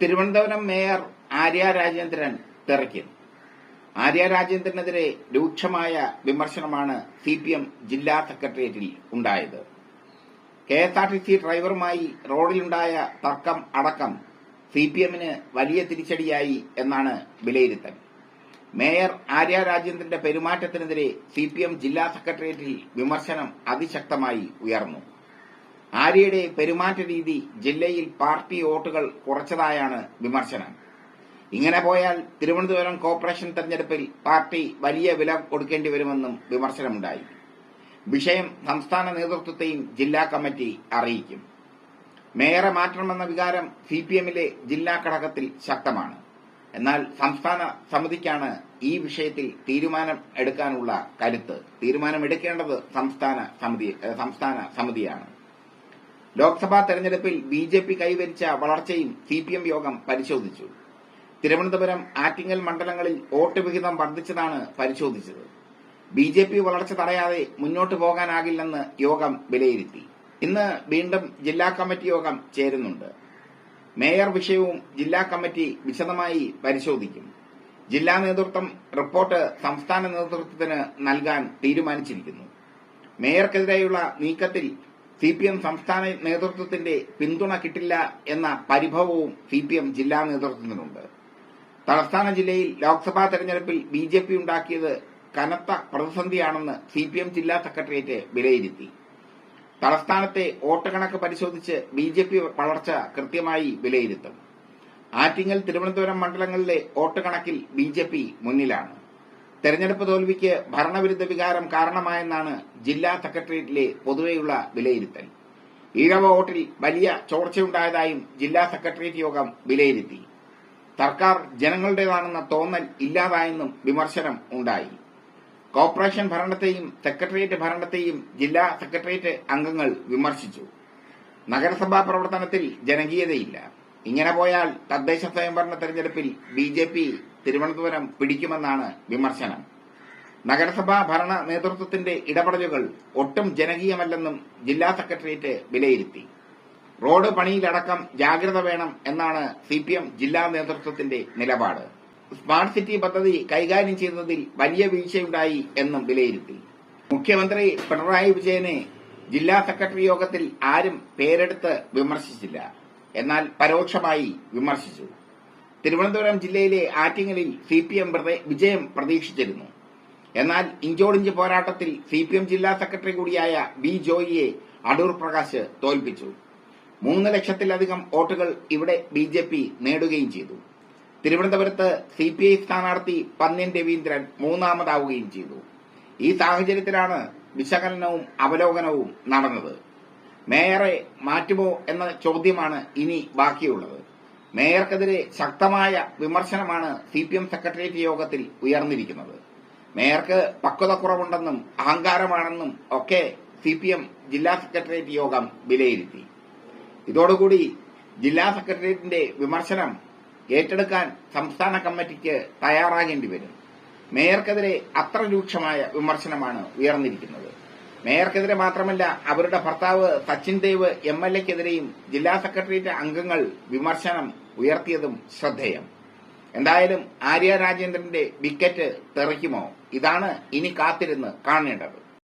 Thiruvananthapuram mayor Arya Rajendran തെറിക്കും. ആര്യ രാജേന്ദ്രനെതിരെ രൂക്ഷമായ വിമർശനമാണ് സി പി എം ജില്ലാ സെക്രട്ടേറിയറ്റിൽ ഉണ്ടായത്. K S R T C ഡ്രൈവറുമായി റോഡിലുണ്ടായ തർക്കം അടക്കം സി പി എമ്മിന് വലിയ തിരിച്ചടിയായി എന്നാണ് വിലയിരുത്തൽ. മേയർ ആര്യ രാജേന്ദ്രന്റെ പെരുമാറ്റത്തിനെതിരെ സി പി എം ജില്ലാ സെക്രട്ടേറിയറ്റിൽ വിമർശനം അതിശക്തമായി ഉയർന്നു. ആര്യയുടെ പെരുമാറ്റ രീതി ജില്ലയിൽ പാർട്ടി വോട്ടുകൾ കുറച്ചതായാണ് വിമർശനം. ഇങ്ങനെ പോയാൽ തിരുവനന്തപുരം കോർപ്പറേഷൻ തെരഞ്ഞെടുപ്പിൽ പാർട്ടി വലിയ വില കൊടുക്കേണ്ടി വരുമെന്നും വിമർശനമുണ്ടായി. വിഷയം സംസ്ഥാന നേതൃത്വത്തെയും ജില്ലാ കമ്മിറ്റി അറിയിക്കും. മേയറെ മാറ്റണമെന്ന വികാരം സി പി എമ്മിലെ ജില്ലാ ഘടകത്തിൽ ശക്തമാണ്. എന്നാൽ സംസ്ഥാന സമിതിക്കാണ് ഈ വിഷയത്തിൽ തീരുമാനം എടുക്കാനുള്ള കരുത്ത്. തീരുമാനമെടുക്കേണ്ടത് സംസ്ഥാന സമിതി സംസ്ഥാന സമിതിയാണ്. ലോക്സഭാ തെരഞ്ഞെടുപ്പിൽ ബി ജെ പി കൈവരിച്ച വളർച്ചയും സി പി എം യോഗം പരിശോധിച്ചു. തിരുവനന്തപുരം ആറ്റിങ്ങൽ മണ്ഡലങ്ങളിൽ വോട്ട് വിഹിതം വർദ്ധിച്ചതാണ് പരിശോധിച്ചത്. ബി ജെ പി വളർച്ച തടയാതെ മുന്നോട്ട് പോകാനാകില്ലെന്ന് യോഗം വിലയിരുത്തി. ഇന്ന് വീണ്ടും ജില്ലാ കമ്മിറ്റി യോഗം ചേരുന്നുണ്ട്. മേയർ വിഷയവും ജില്ലാ കമ്മിറ്റി വിശദമായി പരിശോധിക്കും. ജില്ലാ നേതൃത്വം റിപ്പോർട്ട് സംസ്ഥാന നേതൃത്വത്തിന് നൽകാൻ തീരുമാനിച്ചിരിക്കുന്നു. മേയർക്കെതിരെയുള്ള നീക്കത്തിൽ സി പി എം സംസ്ഥാന നേതൃത്വത്തിന്റെ പിന്തുണ കിട്ടില്ല എന്ന പരിഭവവും സി പി എം ജില്ലാ നേതൃത്വത്തിനുണ്ട്. തലസ്ഥാന ജില്ലയിൽ ലോക്സഭാ തെരഞ്ഞെടുപ്പിൽ ബി ജെ പി ഉണ്ടാക്കിയത് കനത്ത പ്രതിസന്ധിയാണെന്ന് സി പി എം ജില്ലാ സെക്രട്ടേറിയറ്റ് വിലയിരുത്തി. തലസ്ഥാനത്തെ വോട്ട് കണക്ക് പരിശോധിച്ച് ബി ജെ പി വളർച്ച കൃത്യമായി വിലയിരുത്തും. ആറ്റിങ്ങൽ തിരുവനന്തപുരം മണ്ഡലങ്ങളിലെ വോട്ട് കണക്കിൽ ബി ജെ പി മുന്നിലാണ്. തെരഞ്ഞെടുപ്പ് തോൽവിക്ക് ഭരണവിരുദ്ധ വികാരം കാരണമായെന്നാണ് ജില്ലാ സെക്രട്ടേറിയറ്റിലെ പൊതുവെയുള്ള വിലയിരുത്തൽ. ഈഴവ വോട്ടിൽ വലിയ ചോർച്ചയുണ്ടായതായും ജില്ലാ സെക്രട്ടേറിയറ്റ് യോഗം വിലയിരുത്തി. സർക്കാർ ജനങ്ങളുടേതാണെന്ന തോന്നൽ ഇല്ലാതായെന്നും വിമർശനം ഉണ്ടായി. കോർപ്പറേഷൻ ഭരണത്തെയും സെക്രട്ടേറിയറ്റ് ഭരണത്തെയും ജില്ലാ സെക്രട്ടേറിയറ്റ് അംഗങ്ങൾ വിമർശിച്ചു. നഗരസഭാ പ്രവർത്തനത്തിൽ ജനകീയതയില്ല. ഇങ്ങനെ പോയാൽ തദ്ദേശ സ്വയംഭരണ തെരഞ്ഞെടുപ്പിൽ ബി ജെ പി തിരുവനന്തപുരം പിടിക്കുമെന്നാണ് വിമർശനം. നഗരസഭാ ഭരണ നേതൃത്വത്തിന്റെ ഇടപെടലുകൾ ഒട്ടും ജനകീയമല്ലെന്നും ജില്ലാ സെക്രട്ടേറിയറ്റ് വിലയിരുത്തി. റോഡ് പണിയിലടക്കം ജാഗ്രത വേണം എന്നാണ് സി പി എം ജില്ലാ നേതൃത്വത്തിന്റെ നിലപാട്. സ്മാർട്ട് സിറ്റി പദ്ധതി കൈകാര്യം ചെയ്യുന്നതിൽ വലിയ വീഴ്ചയുണ്ടായി എന്നും വിലയിരുത്തി. മുഖ്യമന്ത്രി പിണറായി വിജയനെ ജില്ലാ സെക്രട്ടറി യോഗത്തിൽ ആരും പേരെടുത്ത് വിമർശിച്ചില്ല. എന്നാൽ പരോക്ഷമായി വിമർശിച്ചു. തിരുവനന്തപുരം ജില്ലയിലെ ആറ്റിങ്ങലിൽ സി പി എം വിജയം പ്രതീക്ഷിച്ചിരുന്നു. എന്നാൽ ഇഞ്ചോടിഞ്ച് പോരാട്ടത്തിൽ സി പി എം ജില്ലാ സെക്രട്ടറി കൂടിയായ ബി ജോയിയെ അടൂർ പ്രകാശ് തോൽപ്പിച്ചു. മൂന്ന് ലക്ഷത്തിലധികം വോട്ടുകൾ ഇവിടെ ബി ജെ പി നേടുകയും ചെയ്തു. തിരുവനന്തപുരത്ത് സി പി ഐ സ്ഥാനാർത്ഥി പന്ന്യൻ രവീന്ദ്രൻ മൂന്നാമതാവുകയും ചെയ്തു. ഈ സാഹചര്യത്തിലാണ് വിശകലനവും അവലോകനവും നടന്നത്. മേയറെ മാറ്റുമോ എന്ന ചോദ്യമാണ് ഇനി ബാക്കിയുള്ളത്. മേയർക്കെതിരെ ശക്തമായ വിമർശനമാണ് സി പി എം സെക്രട്ടേറിയറ്റ് യോഗത്തിൽ ഉയർന്നിരിക്കുന്നത്. മേയർക്ക് പക്വതക്കുറവുണ്ടെന്നും അഹങ്കാരമാണെന്നും ഒക്കെ സി പി എം ജില്ലാ സെക്രട്ടേറിയറ്റ് യോഗം വിലയിരുത്തി. ഇതോടുകൂടി ജില്ലാ സെക്രട്ടേറിയറ്റിന്റെ വിമർശനം ഏറ്റെടുക്കാൻ സംസ്ഥാന കമ്മിറ്റിക്ക് തയ്യാറാകേണ്ടി വരും. മേയർക്കെതിരെ അത്ര രൂക്ഷമായ വിമർശനമാണ് ഉയർന്നിരിക്കുന്നത്. മേയർക്കെതിരെ മാത്രമല്ല അവരുടെ ഭർത്താവ് സച്ചിൻ ദേവ് എം എൽ എക്കെതിരെയും ജില്ലാ സെക്രട്ടേറിയറ്റ് അംഗങ്ങൾ വിമർശനം ഉയർത്തിയതും ശ്രദ്ധേയം. എന്തായാലും ആര്യ രാജേന്ദ്രന്റെ വിക്കറ്റ് തെറിക്കുമോ? ഇതാണ് ഇനി കാത്തിരുന്ന് കാണേണ്ടത്.